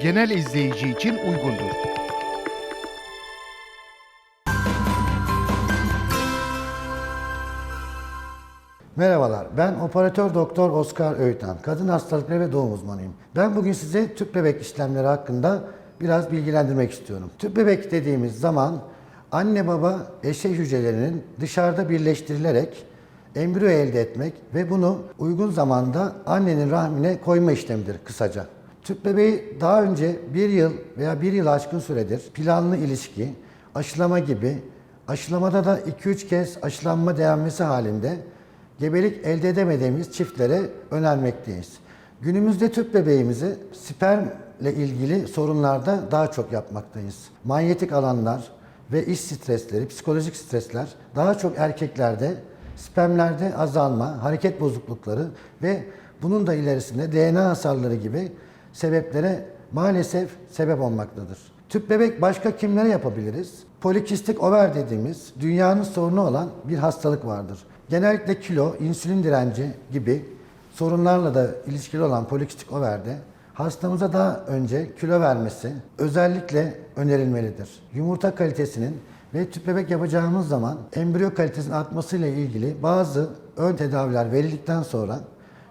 genel izleyici için uygundur. Merhabalar, ben operatör doktor Oskar Öğüten, kadın hastalıkları ve doğum uzmanıyım. Ben bugün size tüp bebek işlemleri hakkında biraz bilgilendirmek istiyorum. Tüp bebek dediğimiz zaman anne baba eşey hücrelerinin dışarıda birleştirilerek embriyo elde etmek ve bunu uygun zamanda annenin rahmine koyma işlemidir kısaca. Tüp bebeği daha önce bir yıl veya bir yıl aşkın süredir planlı ilişki, aşılama gibi, aşılamada da 2-3 kez aşılanma denmesi halinde gebelik elde edemediğimiz çiftlere önermekteyiz. Günümüzde tüp bebeğimizi spermle ilgili sorunlarda daha çok yapmaktayız. Manyetik alanlar ve iş stresleri, psikolojik stresler daha çok erkeklerde, spermlerde azalma, hareket bozuklukları ve bunun da ilerisinde DNA hasarları gibi sebeplere maalesef sebep olmaktadır. Tüp bebek başka kimlere yapabiliriz? Polikistik over dediğimiz dünyanın sorunu olan bir hastalık vardır. Genellikle kilo, insülin direnci gibi sorunlarla da ilişkili olan polikistik overde hastamıza daha önce kilo vermesi özellikle önerilmelidir. Yumurta kalitesinin ve tüp bebek yapacağımız zaman embriyo kalitesinin artmasıyla ilgili bazı ön tedaviler verildikten sonra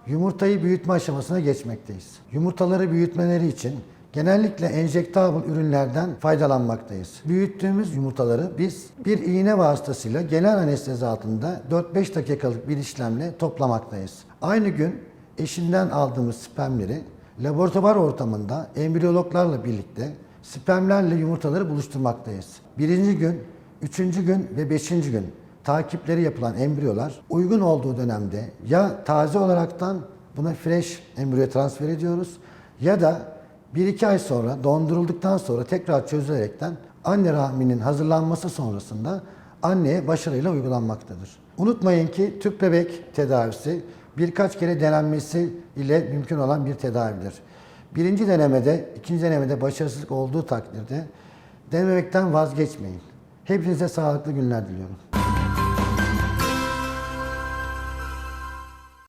yumurtayı büyütme aşamasına geçmekteyiz. Yumurtaları büyütmeleri için genellikle enjektable ürünlerden faydalanmaktayız. Büyüttüğümüz yumurtaları biz bir iğne vasıtasıyla genel anestezi altında 4-5 dakikalık bir işlemle toplamaktayız. Aynı gün eşinden aldığımız spermleri laboratuvar ortamında embriyologlarla birlikte spermlerle yumurtaları buluşturmaktayız. Birinci gün, üçüncü gün ve beşinci gün takipleri yapılan embriyolar uygun olduğu dönemde ya taze olaraktan buna fresh embriyo transfer ediyoruz ya da 1-2 ay sonra dondurulduktan sonra tekrar çözülerekten anne rahminin hazırlanması sonrasında anneye başarıyla uygulanmaktadır. Unutmayın ki tüp bebek tedavisi birkaç kere denenmesi ile mümkün olan bir tedavidir. Birinci denemede, ikinci denemede başarısızlık olduğu takdirde denemekten vazgeçmeyin. Hepinize sağlıklı günler diliyorum.